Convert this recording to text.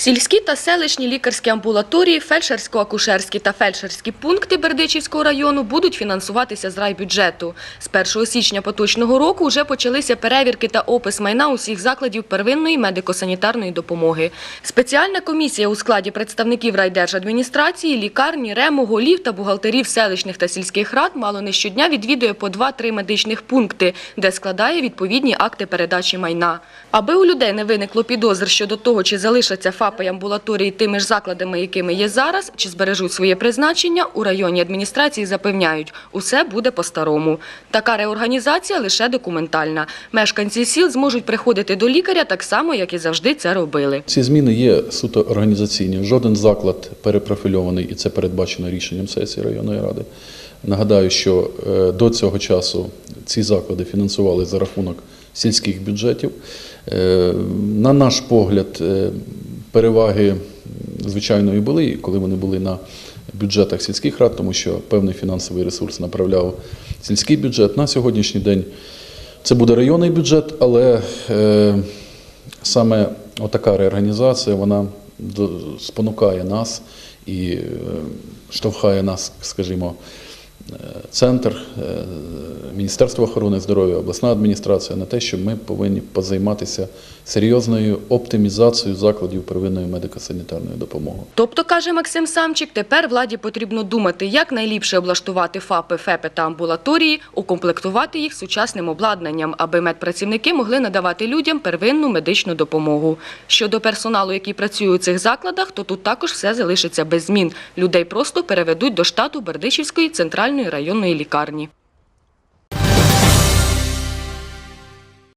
Сільські та селищні лікарські амбулаторії, фельдшерсько-акушерські та фельдшерські пункти Бердичівського району будуть фінансуватися з райбюджету. З 1 січня поточного року вже почалися перевірки та опис майна усіх закладів первинної медико-санітарної допомоги. Спеціальна комісія у складі представників райдержадміністрації, лікарні, РЕМу, голів та бухгалтерів селищних та сільських рад мало не щодня відвідує по 2-3 медичних пункти, де складає відповідні акти передачі майна. Аби у людей не виникло підозр щодо того, чи залишаться ФАПи амбулаторії тими ж закладами, якими є зараз, чи збережуть своє призначення, у районній адміністрації запевняють, усе буде по-старому. Така реорганізація лише документальна. Мешканці сіл зможуть приходити до лікаря так само, як і завжди це робили. Ці зміни є суто організаційні. Жоден заклад перепрофільований, і це передбачено рішенням сесії районної ради. Нагадаю, що е, до цього часу ці заклади фінансували за рахунок сільських бюджетів. Е, На наш погляд, е, переваги звичайно і були, коли вони були на бюджетах сільських рад, тому що певний фінансовий ресурс направляв сільський бюджет. На сьогоднішній день це буде районний бюджет, але е, саме отака реорганізація вона спонукає нас і е, штовхає нас, скажімо, центр, е, Міністерство охорони здоров'я, обласна адміністрація на те, що ми повинні позайматися серйозною оптимізацією закладів первинної медико-санітарної допомоги. Тобто, каже Максим Самчик, тепер владі потрібно думати, як найліпше облаштувати ФАПи, ФЕПи та амбулаторії, укомплектувати їх сучасним обладнанням, аби медпрацівники могли надавати людям первинну медичну допомогу. Щодо персоналу, який працює у цих закладах, то тут також все залишиться без змін. Людей просто переведуть до штату Бердичівської центральної районної лікарні.